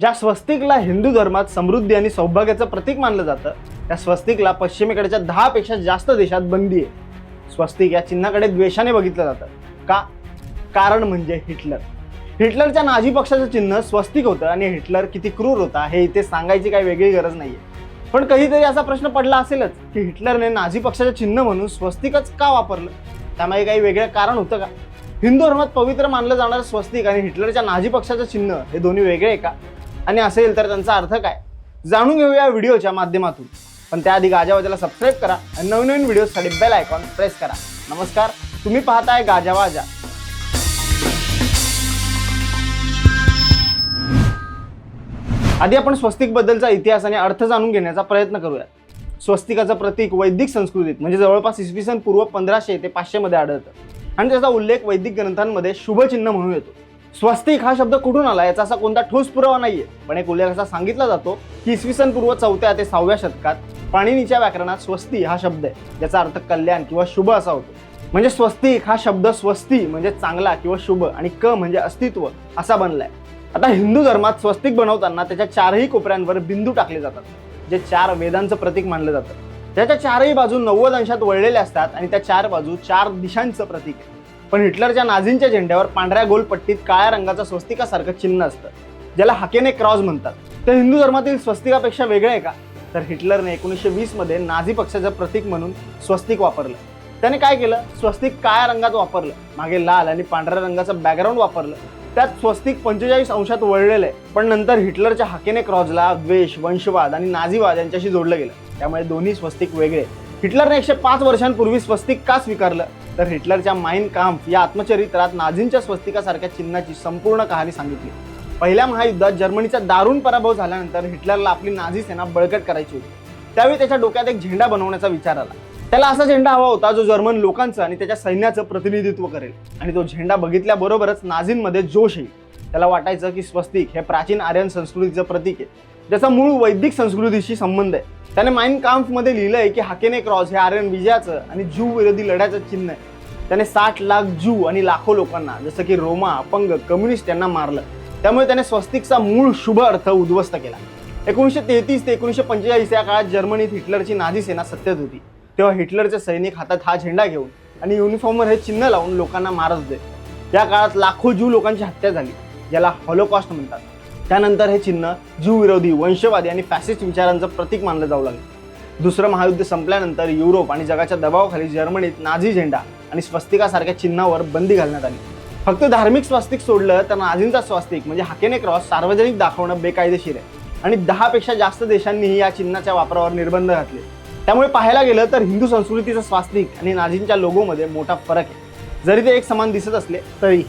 ज्या स्वस्तिकला हिंदू धर्मात समृद्धी आणि सौभाग्याचं प्रतीक मानलं जातं त्या स्वस्तिकला पश्चिमेकडच्या दहापेक्षा जास्त देशात बंदी आहे. स्वस्तिक या चिन्हाकडे द्वेषाने बघितलं जातं. का? कारण म्हणजे हिटलर. हिटलरच्या नाझी पक्षाचं चिन्ह स्वस्तिक होतं आणि हिटलर किती क्रूर होता हे इथे सांगायची काही वेगळी गरज नाहीये. पण कधीतरी असा प्रश्न पडला असेलच की हिटलरने नाझी पक्षाचं चिन्ह म्हणून स्वस्तिकच का वापरलं? त्यामागे काही वेगळं कारण होतं का? हिंदू धर्मात पवित्र मानलं जाणारं स्वस्तिक आणि हिटलरच्या नाझी पक्षाचं चिन्ह हे दोन्ही वेगळे आहे का? आणि असेल तर त्यांचा अर्थ काय? जाणून घेऊया व्हिडिओच्या माध्यमातून. पण त्याआधी गाजावाजाला सबस्क्राईब करा आणि नवनवीन व्हिडिओसाठी बेल आयकॉन प्रेस करा. नमस्कार तुम्ही पाहताय गाजावाजा. आधी आपण स्वस्तिकबद्दलचा इतिहास आणि अर्थ जाणून घेण्याचा प्रयत्न करूया. स्वस्तिकाचं प्रतीक वैदिक संस्कृतीत म्हणजे जवळपास इसवी सन पूर्व पंधराशे ते पाचशेमध्ये आढळतं. आणि त्याचा उल्लेख वैदिक ग्रंथांमध्ये शुभचिन्ह म्हणून येतो. स्वस्तिक हा शब्द कुठून आला? याचा असा कोणता ठोस पुरावा नाहीये. पण एक उल्लेख असा सांगितला जातो की इसवी सन पूर्व चौथ्या ते सहाव्या शतकात पाणिनीच्या व्याकरणात स्वस्ती हा शब्द आहे ज्याचा अर्थ कल्याण किंवा शुभ असा होतो. म्हणजे स्वस्तिक हा शब्द स्वस्ती म्हणजे चांगला किंवा शुभ आणि क म्हणजे अस्तित्व असा बनलाय. आता हिंदू धर्मात स्वस्तिक बनवताना त्याच्या चारही कोपऱ्यांवर बिंदू टाकले जातात जे चार वेदांचं प्रतीक मानलं जातं. त्याच्या चारही बाजू नव्वद अंशात वळलेले असतात आणि त्या चार बाजू चार दिशांचं प्रतीक आहे. पण हिटलरच्या नाझींच्या झेंड्यावर पांढऱ्या गोल पट्टीत काळ्या रंगाचं स्वस्तिकासारखं चिन्ह असतं. ज्याला हाकेने क्रॉस म्हणतात. तर हिंदू धर्मातील स्वस्तिकापेक्षा वेगळं आहे का? तर हिटलरने एकोणीसशे वीसमध्ये नाझी पक्षाचं प्रतीक म्हणून स्वस्तिक वापरलं. त्याने काय केलं? स्वस्तिक काळ्या रंगात वापरलं. मागे लाल आणि पांढऱ्या रंगाचं बॅकग्राऊंड वापरलं. त्यात स्वस्तिक पंचेचाळीस अंशात वळलेलं आहे. पण नंतर हिटलरच्या हाकेने क्रॉजला द्वेष वंशवाद आणि नाझीवाद यांच्याशी जोडलं गेलं. त्यामुळे दोन्ही स्वस्तिक वेगळे. हिटलरने एकशे पाच वर्षांपूर्वी स्वस्तिक का स्वीकारलं? तर हिटलरच्या माइन काम्फ या आत्मचरित्रात नाझींच्या स्वस्तिकासारख्या चिन्हाची संपूर्ण कहाणी सांगितली. पहिल्या महायुद्धात जर्मनीचा दारुण पराभव झाल्यानंतर हिटलरला आपली नाझी सेना बळकट करायची होती. त्यावेळी त्याच्या डोक्यात एक झेंडा बनवण्याचा विचार आला. त्याला असा झेंडा हवा होता जो जर्मन लोकांचं आणि त्याच्या सैन्याचं प्रतिनिधित्व करेल. आणि तो झेंडा बघितल्याबरोबरच नाझींमध्ये जोश येईल. त्याला वाटायचं की स्वस्तिक हे प्राचीन आर्यन संस्कृतीचं प्रतीक आहे. ज्याचा मूळ वैदिक संस्कृतीशी संबंध आहे. त्याने माइन लिहिलं लिहिलंय की हाकेने क्रॉस हे आर्यन विजयाचं आणि ज्यू विरोधी लढ्याचं चिन्ह आहे. त्याने साठ लाख ज्यू आणि लाखो लोकांना जसं की रोमा अपंग कम्युनिस्ट यांना मारलं. त्यामुळे त्याने स्वस्तिकचा मूळ शुभ अर्थ उद्ध्वस्त केला. एकोणीसशे तेहतीस ते एकोणीसशे पंचेचाळीस या काळात जर्मनीत हिटलरची नाझी सेना सत्तेत होती. तेव्हा हिटलरचे सैनिक हातात हा झेंडा घेऊन आणि युनिफॉर्मवर हे चिन्ह लावून लोकांना मारच देत या काळात लाखो ज्यू लोकांची हत्या झाली. याला हॉलोकॉस्ट म्हणतात. त्यानंतर हे चिन्ह जीवविरोधी वंशवादी आणि फॅसिस्ट विचारांचं प्रतीक मानलं जाऊ लागलं. दुसरं महायुद्ध संपल्यानंतर युरोप आणि जगाच्या दबावाखाली जर्मनीत नाझी झेंडा आणि स्वस्तिकासारख्या चिन्हावर बंदी घालण्यात आली. फक्त धार्मिक स्वस्तिक सोडलं तर नाझींचा स्वस्तिक म्हणजे हाकेने क्रॉस सार्वजनिक दाखवणं बेकायदेशीर आहे. आणि दहापेक्षा जास्त देशांनीही या चिन्हाच्या वापरावर निर्बंध घातले. त्यामुळे पाहायला गेलं तर हिंदू संस्कृतीचं स्वास्तिक आणि नाझींच्या लोगोमध्ये मोठा फरक आहे. जरी ते एक समान दिसत असले तरीही.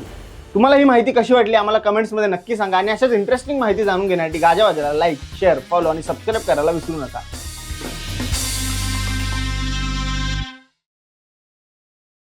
तुम्हाला ही माहिती कशी वाटली आम्हाला कमेंट्समध्ये नक्की सांगा आणि अशाच इंटरेस्टिंग माहिती जाणून घेण्यासाठी गाजावाजाला लाईक शेअर फॉलो आणि सबस्क्राईब करायला विसरू नका.